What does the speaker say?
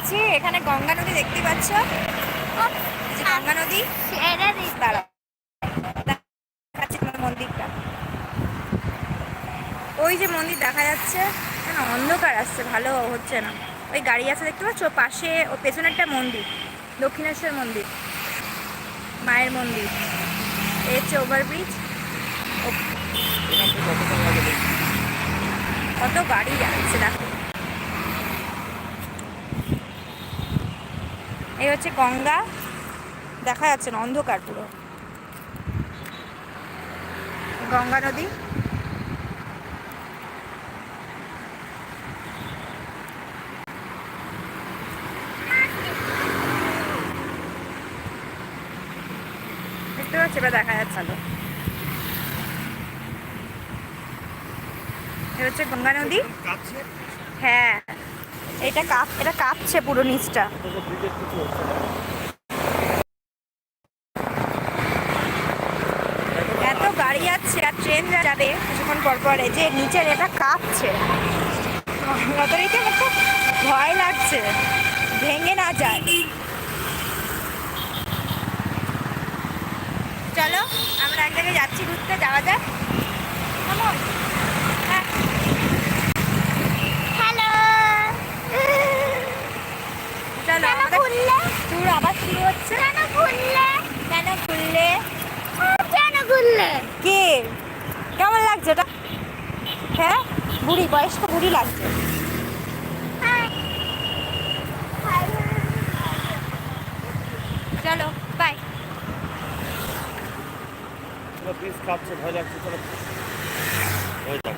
আছি এখানে গঙ্গা নদী দেখতে পাচ্ছ। গঙ্গা নদী। মন্দিরটা। ওই যে মন্দির দেখা যাচ্ছে না অন্ধকার আসছে ভালো হচ্ছে না। ওই গাড়ি আছে দেখতে পাচ্ছ? পাশে ও পেছনে একটা মন্দির দক্ষিণেশ্বর মন্দির মায়ের মন্দির। এই হচ্ছে ওভারব্রিজ। কত গাড়ি যাচ্ছে দেখো। এই হচ্ছে গঙ্গা। দেখা যাচ্ছে না অন্ধকার পুরো। গঙ্গা নদী। দেখতে পাচ্ছি এবার দেখা যাচ্ছে এটা হচ্ছে গঙ্গা নদী। হ্যাঁ। এটা কাপ, এটা কাঁপছে পুরো নিচটা। এত গাড়ি যাচ্ছে আর ট্রেন যাবে কিছুক্ষণ পর পরে যে নিচের এটা কাঁপছে। ভয় লাগছে, ভেঙে না যায়। চলো, আমরা এক জায়গায় যাচ্ছি, ঘুরতে, যাওয়া যাক কেমন হ্যাঁ হ্যালো চলো ট্যুর আবার শুরু হচ্ছে। কেন ঘুরলে কেন ঘুরলে কেন ঘুরলে কে? কেমন লাগছে ওটা? হ্যাঁ বুড়ি বয়স্ক বুড়ি লাগছে। চলো বাই ব্রিজ কাঁপছে ভয় লাগছে চলো। হয়ে যাক